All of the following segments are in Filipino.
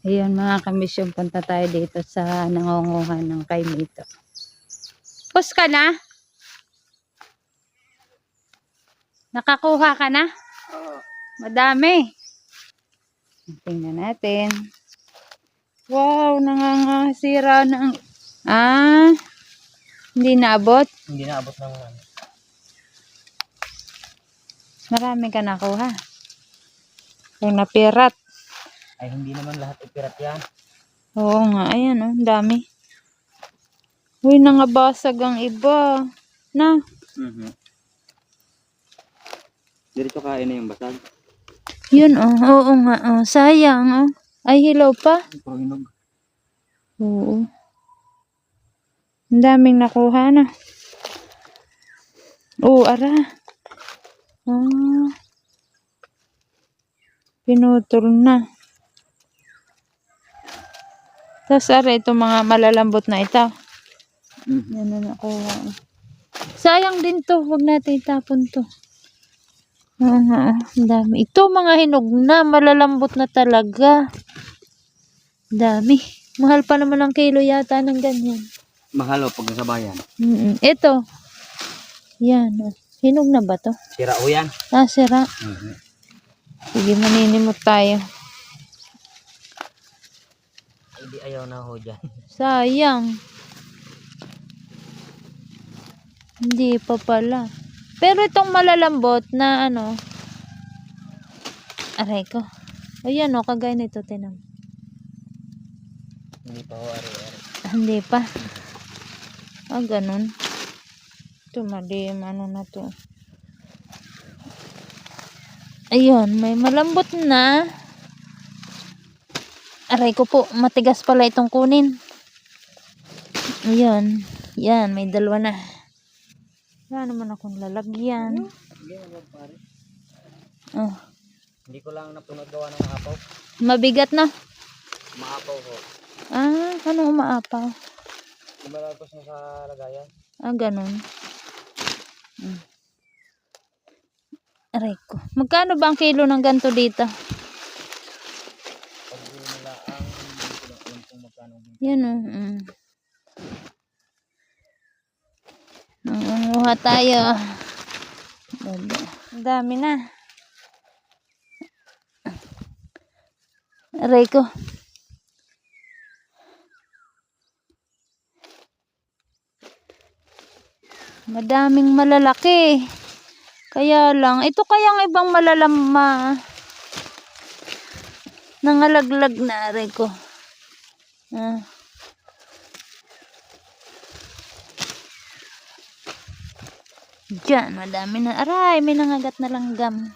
Ayan mga kamisyon, punta tayo dito sa nangunguhan ng kaimito. Pus ka na? Nakakuha ka na? Madami. Tingnan natin. Wow, nangangasira ng... Ah, hindi naabot. Hindi naabot ng ano. Marami ka nakuha. Yung napirat. Ay hindi naman lahat ipirat yan. Oo nga, ayan oh, ang dami. Uy, nangabasag ang iba. Na, Mhm. Diretso kain na yung basag. yun oh, oo nga, oh, sayang oh. Ay, hilaw pa. Puro hinog. Oo. Ang daming nakuha na. Oo, ara. Ah. Pinutol na. Tapos ara, ito mga malalambot na ito. Mhm. Yan na nakuha. Sayang din to. Huwag natin itapon to. Oh. Ang dami. Ito mga hinog na. Malalambot na talaga. Dami. Mahal pa naman ang kilo yata ng ganyan. Mahalo pag nasa bayan. Mm Ito. Yan. oh. Hinog na ba to? Sira o yan. Ah, sira. Mhm. Sige, maninimot tayo. Hindi ayaw na ho dyan. Sayang. Hindi pa pala. Pero itong malalambot na ano. Aray ko. Ayan o, kagaya nito, tinam. Hindi pa ho ari-ari. Ah, Hindi pa. Ah, ganun. Ito, madim. Ano na to? Ayun, may malambot na. Aray ko po, matigas pala itong kunin. Ayun. Yan, may dalawa na. Wala naman akong lalagyan. Oh, Hindi ko lang napunod gawa ng apaw. mabigat na. Maapaw ho. Ah, ano umaapaw? Lumalagos na sa lagayan. Ah, ganun. Mm. Aray ko. Magkano ba ang kilo ng ganto dito? Yan o. Mm. Nangunguha tayo. Dami na. Aray ko. Madaming malalaki. Kaya lang, ito kayang ibang malalama. Nangalaglag na aray ko. Ah. Diyan, madami na. Aray, may nangagat na langgam.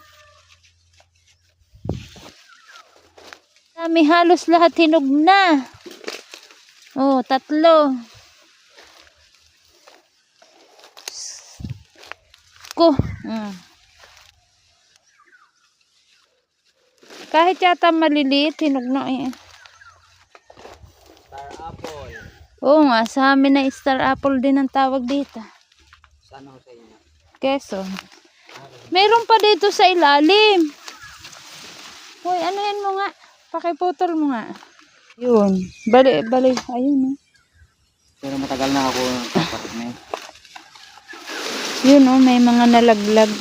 Dami, halos lahat hinog na. Oh, tatlo. Ko. Mm. Kahit yata maliliit, hinog na eh. Star apple. Oo nga, sa amin na star apple din ang tawag dito. Sana ho sa inyo. Quezon. Meron pa dito sa ilalim. Hoy, ano yan mo nga? Pakiputol mo nga. Yun. Bali, bali. Ayun. Oh. Pero matagal na ako kapatid na yun. Yun oh, may mga nalaglag.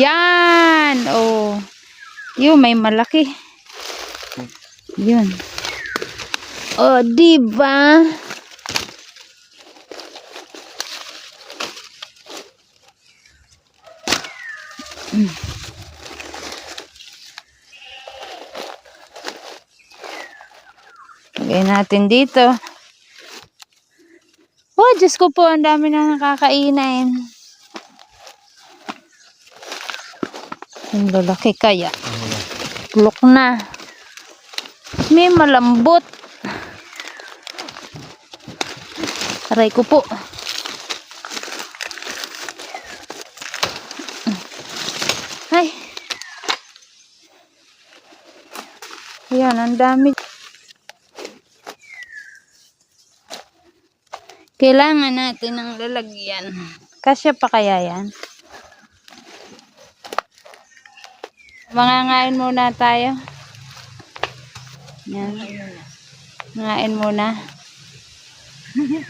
Yan! Oh. Yun, may malaki. Yun. Oh, di ba? Lagay natin dito. Oh, Diyos ko po, ang dami na nakakainin. Ang lalaki kaya. Look na. May malambot. Aray ko po. Ay. Ayan, ang dami. Kailangan natin ng lalagyan. Kasya pa kaya yan? Mangangain muna tayo. Yan. Ngain muna.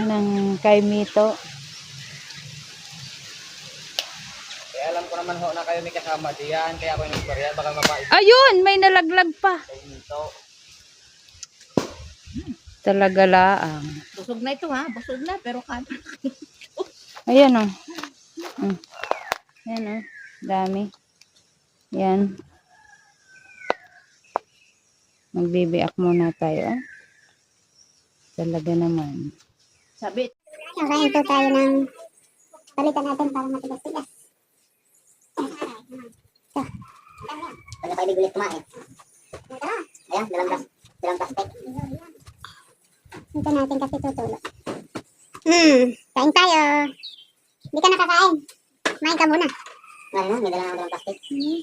ng kay Mito. Kaya alam ko naman ho na kayo may kasama diyan. Kaya ako yung nagbarya. Baka mapait Ayun! May nalaglag pa. kayo nito. Talaga laang. Busog na ito ha. Busog na pero kan. Ayan o. Oh. Mm. Ayan o. Oh. Dami. Yan. Magbibiak muna tayo. Oh. Talaga naman. Sabi, Kakain po tayo ng palitan natin para matigas-tigas. Ano kayo bigulit kumain? Ayan, dalang, dalang plastic. Ito natin kasi tutulo. Hmm, kain tayo. Hindi ka nakakain. Kumain ka muna. Ano na, may dalang ako dalang plastic. Hmm.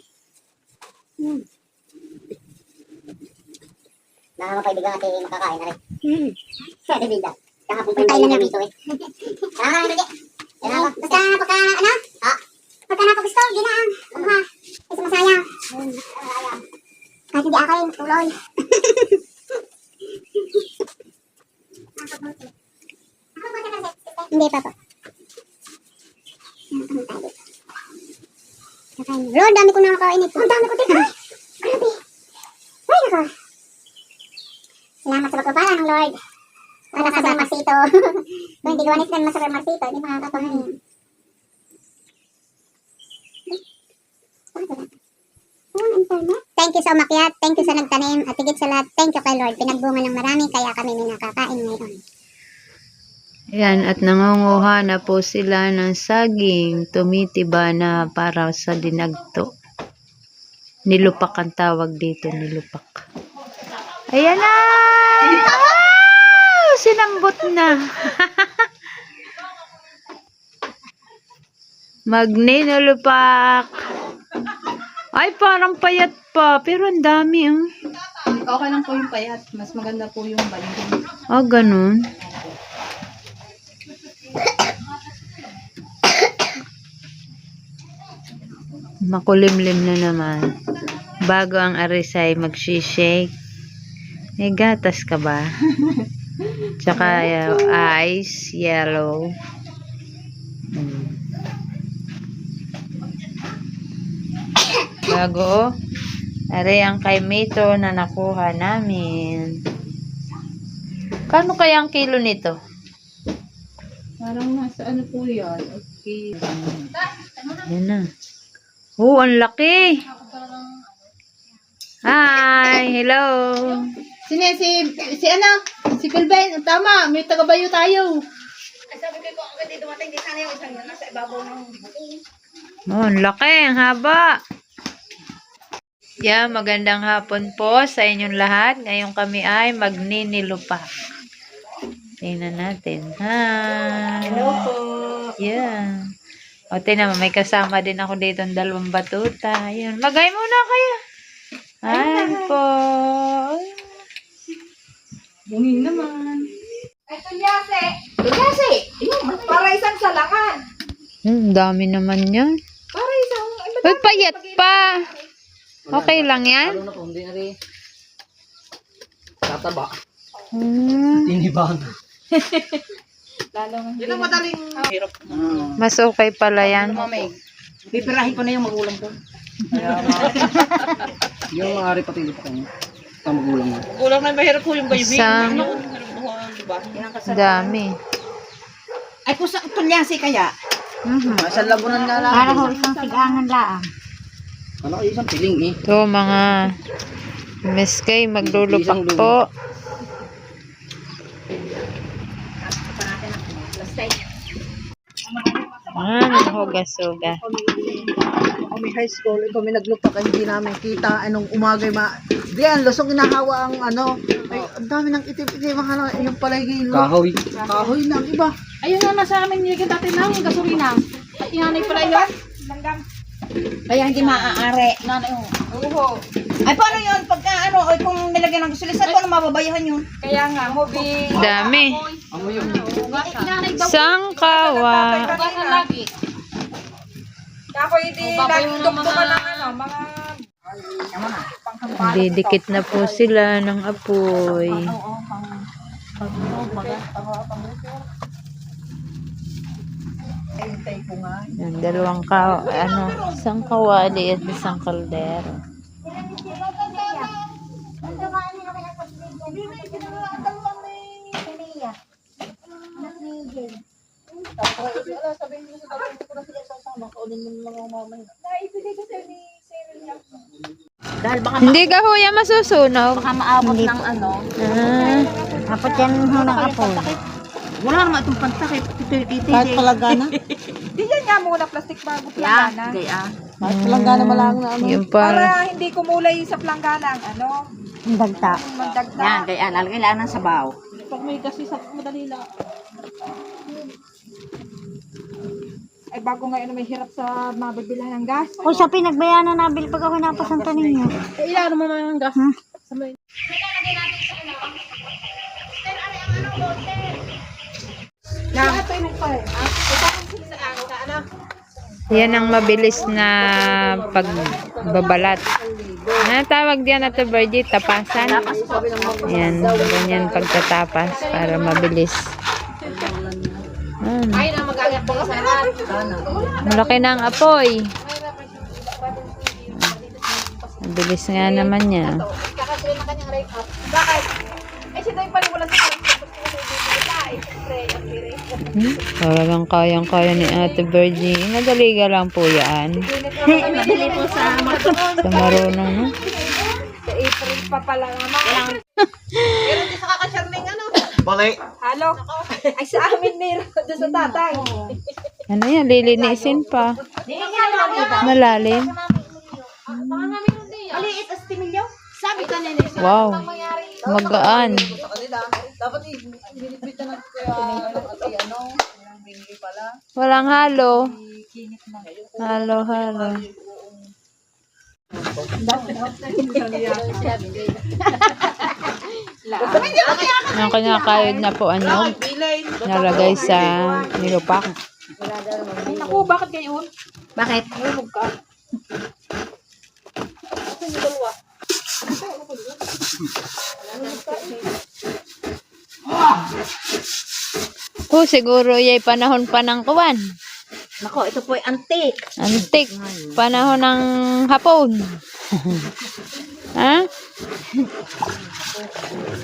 Hmm. Nakakapaibigan natin makakain na rin. Hmm. Pwede bida. Kahapon pa yung dito eh. Ah, hindi. Yan ako. Basta pagka, ano? Ah. Pagka napagusto, ginaang. Kumuha. Ay, sumasayang. Kahit hindi akin, tuloy. Hindi pa po. Kakain. Lord, dami ko na nakain ito. Ang dami ko din. Ay, grabe. Ay, nako. Salamat sa pagpapala ng Lord. Wala ka sa Marsito. Kung hindi gawanis ng masarap Marsito, hindi makakapanganin. Thank you sa umakyat, thank you sa nagtanim, at higit sa lahat, thank you kay Lord. Pinagbunga ng marami, kaya kami may nakakain ngayon. Ayan, at nangunguha na po sila ng saging. Tumitiba na para sa dinagto. Nilupak ang tawag dito, nilupak. Ayan na! Wow! Sinambot na. Magninulupak. Ay, parang payat pa. Pero ang dami, oh. okay lang po yung payat. Mas maganda po yung baling. Ah, ganun. Makulimlim na naman. Bago ang arisay magsishake. May gatas ka ba? Tsaka uh, ice, yellow. Bago, oh. Ari ang kay Mito na nakuha namin. Kano kaya ang kilo nito? Parang nasa ano po yan. Okay. Yan na. Oh, ang laki. Hi, hello. Sino si, si ano? Si Pilben. Tama, may tagabayo tayo. Oh, ang laki, ang haba. Yeah, magandang hapon po sa inyong lahat. Ngayon kami ay magninilupak. Tingnan natin. Hi. Hello po. Yeah. O, tingnan mo, may kasama din ako dito ng dalawang batuta. Ayun. Magay muna kayo. Hi po. Bungin naman. Ay, tulyase. Tulyase. Para isang salangan. Hmm, dami naman yan. Para isang... Uy, payat pa. Okay lang yan? Lalo na po, hindi na rin. Tataba. Hmm, Tinibang. Yun ang madaling... Hirap. mas okay pala yan. Pipirahin ko na yung magulang ko. Yung maaari pati dito kanya. Sa magulang mo. Kulang na mahirap po yung baby. Sa diba? dami. Ay, kung sa tulyase kaya? Mhm. Sa lagunan nga lang. Para ho isang sigangan laang. Ano kayo isang piling eh. Ito mga Miss Kay, maglulupak po. Ah, nanghugas-hugas. kami high school, may naglupak, hindi namin kita anong umagay ma... Diyan, lusong inahawa ang ano, ay, ang dami ng itim-itim, ano, yung palagi, Kahoy. kahoy na ang iba. Ayun nga nasa amin nilagyan dati ng gasolina. Inanay pala yun. Kaya hindi maaari. Nanay oh. Oo. Ay paano yun? Pagka ano, ay kung nilagyan ng gasolina, saan ko ano mababayahan yun? Kaya nga, hobi. Dami. Ano yun? Sangkawa. lagi. Ako hindi nagdugtungan ng ano, mga Didikit na po sila ng apoy. Hintay ko nga. Yan, dalawang ka, ano, isang kawali at isang kaldero. Dahil baka, Hindi ka ho yan masusunog. baka maabot ng ano. Ah, Dapat yan ho ng apo. Wala naman itong titi. Kahit palanggana. Di yan nga muna plastic bago Yeah, planggana. gaya. Kahit palanggana malang na ano. yung para. Para hindi kumulay sa planggana ang ano, Ang dagta. mandagta. Yan, gaya. Lalagay lang ng sabaw. Pag may kasi sa madali lang. Ay bago ngayon may hirap sa mabibilhan ng gas. Kung sa pinagbayanan nabil pag ako napasanta ninyo. Eh, ilan mo naman ang gas? Sa may... Yan ang mabilis na pagbabalat. Ano tawag diyan na to, Virgie? Tapasan? Yan, ganyan pagtatapas para mabilis. Hmm. Malaki na ang apoy. Mabilis nga naman niya. Ay si Day pala wala sa Hmm? Talagang kayang-kaya ni Ate Virgie. Nagaliga lang po yan. Madali po sa Sa marunong, no? Sa April pa pala naman. Balik. Halo. Ay sa amin meron doon sa tatay. Ano yan? Lilinisin pa. Malalim. Maliit as timilyo. Sabi ka nila. Wow. Magaan. Sa kanila. Dapat i-binibita na kaya ay ano. Binili pala. Walang halo. Halo, halo. Ang kinakayod na po ano, nalagay sa nilupak. Naku, bakit gayon? Bakit? Oh, siguro yay panahon pa ng kuwan. Nako, ito po ay antique. Antik. Panahon ng hapon. ha?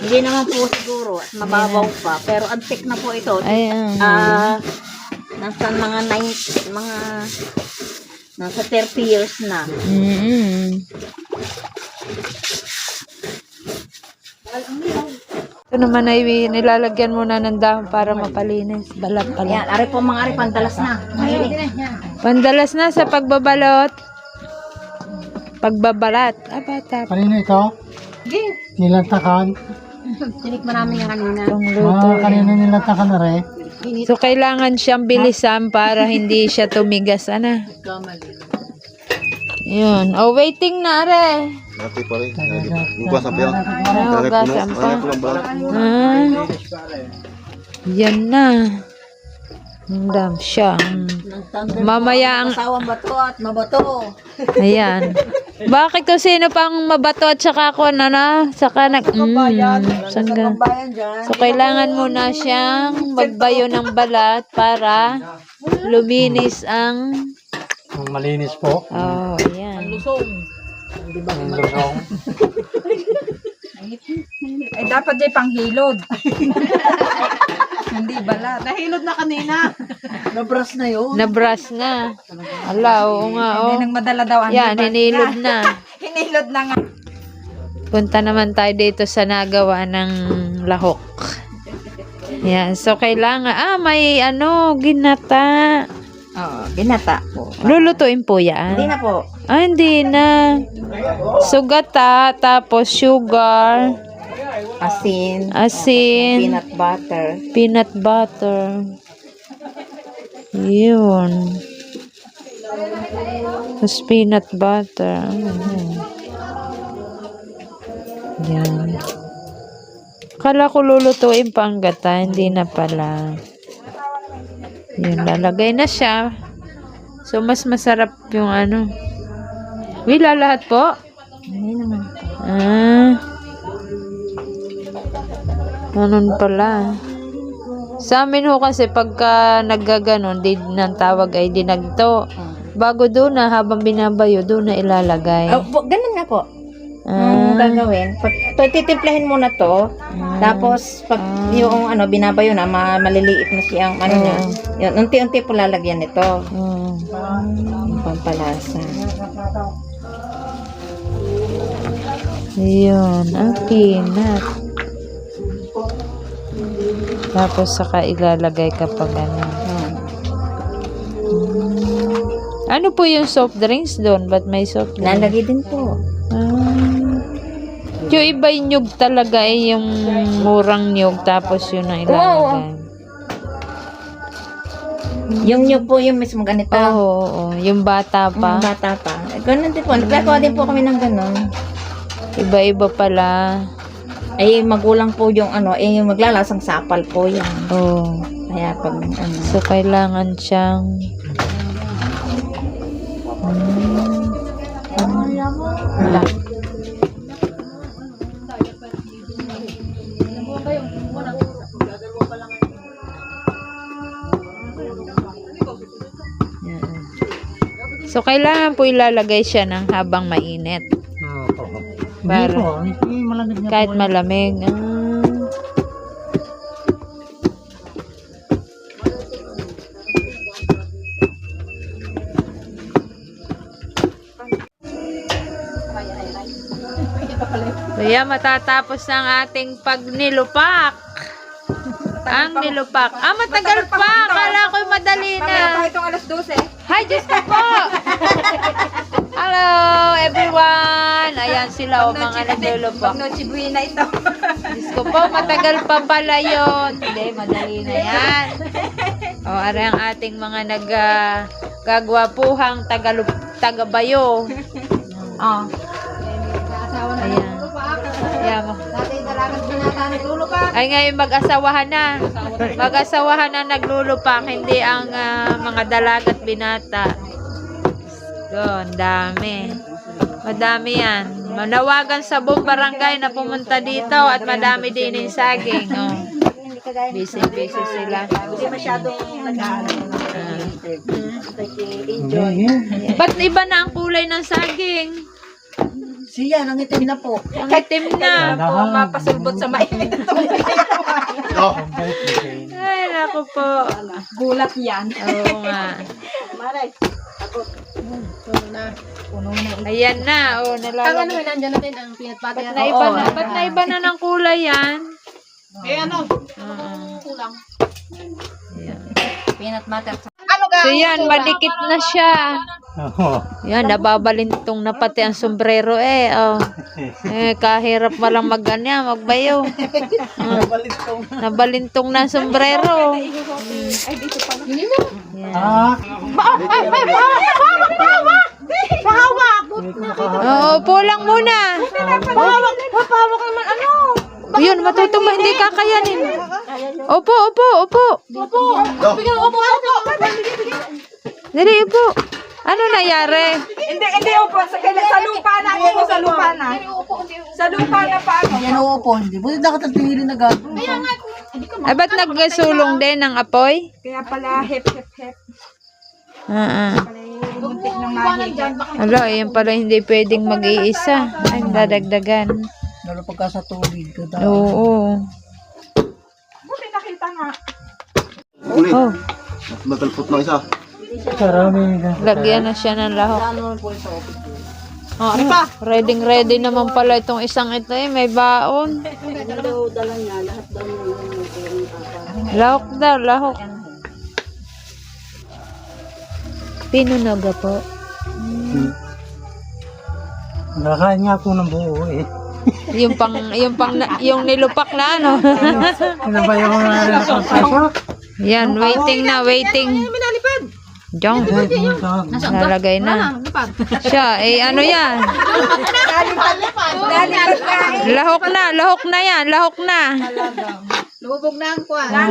Hindi naman po siguro mababaw pa. Pero antique na po ito. Ay, ah. Ah, nasa mga 90, mga nasa 30 years na. Mm-mm. Ito naman ay nilalagyan muna ng dahon para mapalinis. Balat pala. Yan, ari po mga ari pandalas na. Pandalas na sa pagbabalot. Pagbabalat. Ah, bata. Kanina ito? Nilantakan. Sinik marami yung kanina. Pang luto. Ah, kanina nilantakan na rin. So, kailangan siyang bilisan para hindi siya tumigas. Ano? Yun. Oh, waiting na, are. Nanti pa rin. Hugasan pa. Ano lang ba? Ah. Yan na. Ang dam siya. Mm. Mamaya ang... Asawang bato at mabato. Ayan. Bakit kung sino pang mabato at saka ako na na? Saka nag... Mm, sangga. Dyan. So, kailangan muna siyang magbayo ng balat para luminis ang... Ang malinis po. Oh, ayan. Lusong. Ang lusong. Ay dapat jay panghilod. Hindi bala. Nahilod na kanina. Nabras na yun. Nabras na. Ala, oo nga, oh. Hindi nang madala daw ang Yan, hinilod na. Hinilod na nga. Punta naman tayo dito sa nagawa ng lahok. Yan, so kailangan, ah, may ano, ginata. Oo, binata po. Lulutuin po yan. Hindi na po. Ah, hindi na. Sugata, tapos sugar, Asin. asin, Peanut butter. peanut butter. Yun. Tapos peanut butter. Ayan. Yan. Kala ko lulutuin pa ang gata, hindi na pala. Yun, lalagay na siya. So, mas masarap yung ano. Wila lahat po? Hindi naman. Ah. Ganun pala. Sa amin ho kasi pagka naggaganon, di ng tawag ay dinagto. Bago doon na, habang binabayo, doon na ilalagay. Oh, po, ganun nga po. Ah. Ang gagawin. Pag, to, titimplahin muna to. Tapos, pag yung ano, binabayo na, ma, maliliit na siyang ano niya. Yun, unti-unti po lalagyan nito. Mm. Yung pampalasa. Yun, ang peanut. Tapos saka ilalagay kapag ano. Hmm. Ano po yung soft drinks doon? Ba't may soft drinks? Lalagay din po. Ah. Yung iba yung nyug talaga eh, yung murang nyug tapos yun ang ilalagay. Yung nyo po yung mismo ganito. Oo, oo, oo. yung bata Pa? pa. bata pa. Ganun din po. Nagkakawa din po kami ng ganun. Iba-iba pala. Ay, magulang po yung ano, eh, yung maglalasang sapal po yan. Oo. Kaya pag ano. So, kailangan siyang... Wala. So, kailangan po ilalagay siya ng habang mainit. Para-. Hindi malamig na Kahit malamig. Ah. Kaya matatapos ang ating pagnilupak. Ang nilupak. Ah, matagal pa. Akala ko madali na. itong alas 12. Hi, Diyos ko po! Sila, o mga naglulupak. Pag Noche Buena ito. Diyos ko po, matagal pa pala yun. Hindi, madali na yan. O, ari ang ating mga nag uh, gagwapuhang tagalup, tagabayo. Oh. Ayan. Ayan mo. Naglulupak. Ay ngayon mag-asawahan na. Mag-asawahan na naglulupak, hindi ang ah, mga dalagat binata. Doon, dami. Madami yan. Manawagan sa buong barangay na pumunta dito at madami din yung saging. Oh. Busy, busy sila. Hindi masyadong nag-aaral. Ba't iba na ang kulay ng saging? Siya, nangitim na po. Ang itim na. Po, mapasulbot sa mainit. Oh, Ay, naku po. Gulat yan. Oo nga. Ayan na. Oh, nalalagay. nandiyan natin ang peanut butter. Ba't naiba na, ba't naiba na ng kulay yan? Eh ano? Oo. Kulang. Peanut butter. So yan, madikit na siya. Oo. Yan, nababalintong na pati ang sombrero eh. Oh. Eh, kahirap walang maganya, magbayo. Ah, nabalintong na ang sombrero. Yan. Ah, Oo, upo lang muna. Yun, matutumba, hindi kakayanin. Opo, opo, opo. Dali, upo. Ano nangyari? Hindi, hindi upo. Sa, sa lupa na. Upo sa lupa na. Sa lupa na pa ako. Yan oo po. Hindi po nakatatingin na agad. Ay, ba't nagsulong din ng apoy? Kaya pala hip hip hip. Ah, ah. Alo, yan pala hindi pwedeng mag-iisa. Ay, dadagdagan. Lalo pagka sa tubig. Kada. Oo. Buti nakita nga. Uli. Oh, Natalpot ng isa. karami lagyan na siya ng lahok. Oh, ready ready naman pala itong isang ito eh, may baon. Lahok daw, lahok. Pinunaga po. Nakain nga po ng buo eh. Yung pang yung pang na- yung nilupak na ano. Pinabayo ko na rin ako sa Yan, waiting na, waiting. Jong, nalagay na. Siya, eh ano yan? Lahok na, lahok na yan, lahok na. Lubog na ang kwan. Ah,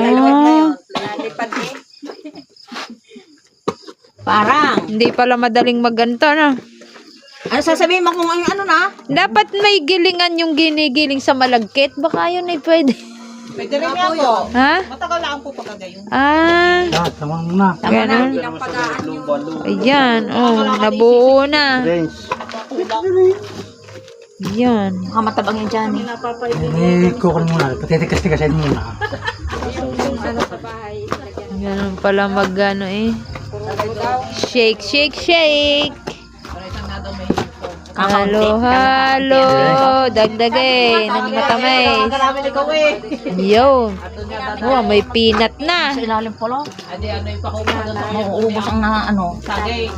Parang. hindi pala madaling maganto, no? Ano sasabihin mo kung ano, ano na? Dapat may gilingan yung ginigiling sa malagkit. Baka yun ay pwede. Pwede rin yan po. Ha? Matagal lang po pagkagayon. Ah, Ah, tamang na. ganun. Ang pag-aan yun. Ayan, oh, nabuo na. Friends. Yan. Baka matabang yan dyan. Eh, kukul muna. Patitikas-tikasin muna. Ganun pala mag ano eh. Shake, shake, shake. Halo, halo. Dagdagay ng matamis. Marami ikaw eh. Yun. Oh, may peanut na. Sa ilalim pala. Adi ano yung pakuha doon. Mauubos ang na ano. Sagay.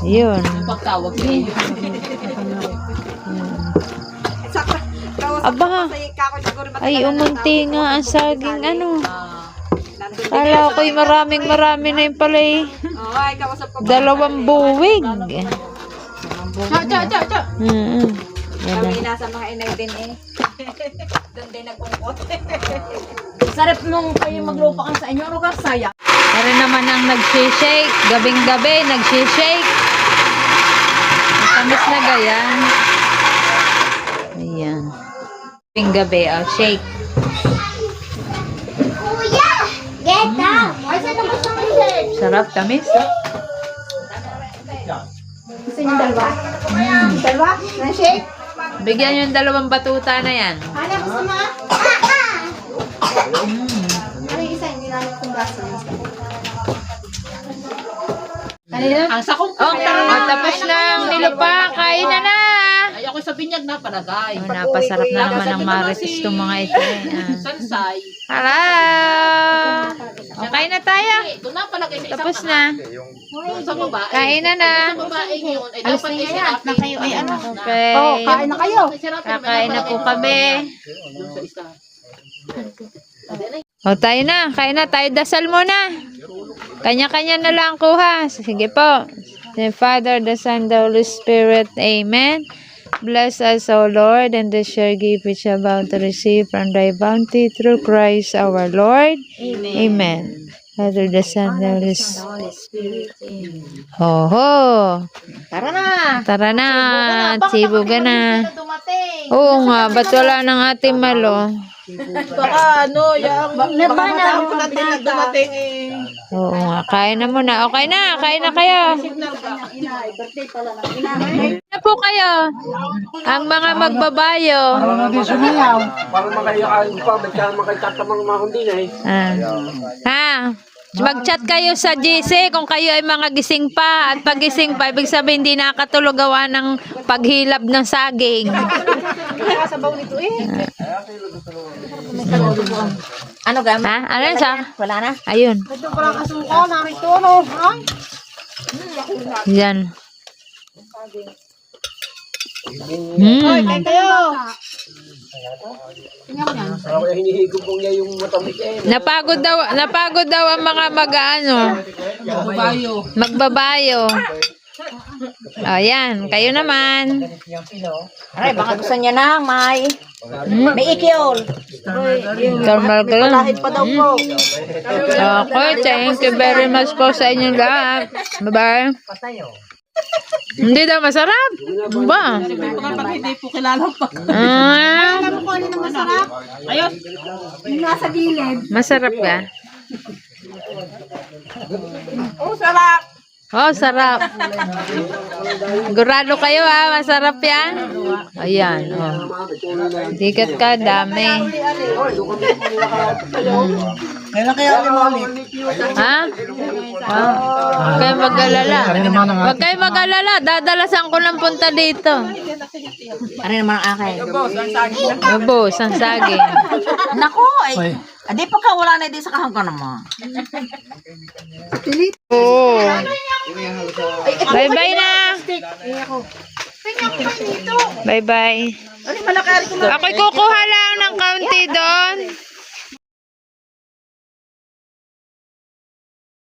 Yun. Pagtawag sa iyo. Aba, ay umunti nga ang saging ano. Kala ko'y maraming marami na yung pala eh. Dalawang buwig. Cha, cha, cha, cha. Mm Yan na. nasa mga inay din eh. Doon din nagkungkot. Sarap nung kayo maglupa ka sa inyo. Ano ka saya? Pero naman ang nag-shake, gabing-gabi, nag-shake. Matamis na gayan. Ayan. Gabing-gabi, oh, shake. Kuya! Get ka gusto mo i-search? Sarap, tamis. Gusto niyo dalawa? Dalawa? Na shake? Bigyan yung dalawang batuta na yan. Ano gusto mo? Ah! Ah! Ano yung isa? Hindi namin kung baso. Ang sakong Oh, tapos na ang nilupa. Kain na na. Ay, ako sa binyag na palagay. Oh, napasarap na naman ang marites itong mga ito. eh. Ah. Sansay. Hello! Okay na tayo. Ito na palagay sa isang Tapos na. sa babae. Kain na na. Sa babae yun. Ay, dapat ay sirapin. Na kayo ay ano. Okay. Oh, kain na kayo. Kakain na po kami. O, tayo na. Kain na. Tayo dasal muna. Kanya-kanya na lang kuha. Sige po. The Father, the Son, the Holy Spirit. Amen. Bless us, O Lord, and the share gift which are about to receive from thy bounty through Christ our Lord. Amen. Father, the Son, the Holy Spirit. Ho, ho. Tara na. Tara na. Sibuga na. Dumating. Oo nga, ba't wala ng ating malo? Baka ano, yung baka na natin na dumating eh. Oo nga, kain na muna. Okay na, kain na kayo. Na po kayo. Ang mga magbabayo. Ano di sumayaw? Ah. Ha? Mag-chat kayo sa GC kung kayo ay mga gising pa. At pag gising pa, ibig sabihin hindi nakatulog gawa ng paghilab ng saging. Ano ga? Ha? Ano yun sa? Wala na. Ayun. Yan. Hmm. Napagod daw, napagod daw ang mga mag-ano. Magbabayo. O, yan. Kayo naman. Aray, baka gusto niya na, may. May ikiol. Normal ka lang. Pa daw po. Okay, thank you very much po sa inyong lahat. Bye-bye. Hindi daw masarap. Ba? Pag hindi po kilala pa. Ah, Ayos. Nasa gilid. masarap ka? Oh, sarap. Oh, sarap. Gurado kayo ha, masarap yan. Ayan, oh. Dikat ka, dami. Kailan kaya mo ulit? Ha? Ah, Huwag kayo mag-alala. Huwag kayo mag-alala. Dadalasan ko ng punta dito. Ano naman ang akin? Ubus, ang saging. Nako, ay. Adi pa ka, wala na di sa kahangka naman. Oo. Bye-bye na. Bye-bye. Ako'y kukuha lang ng kaunti doon.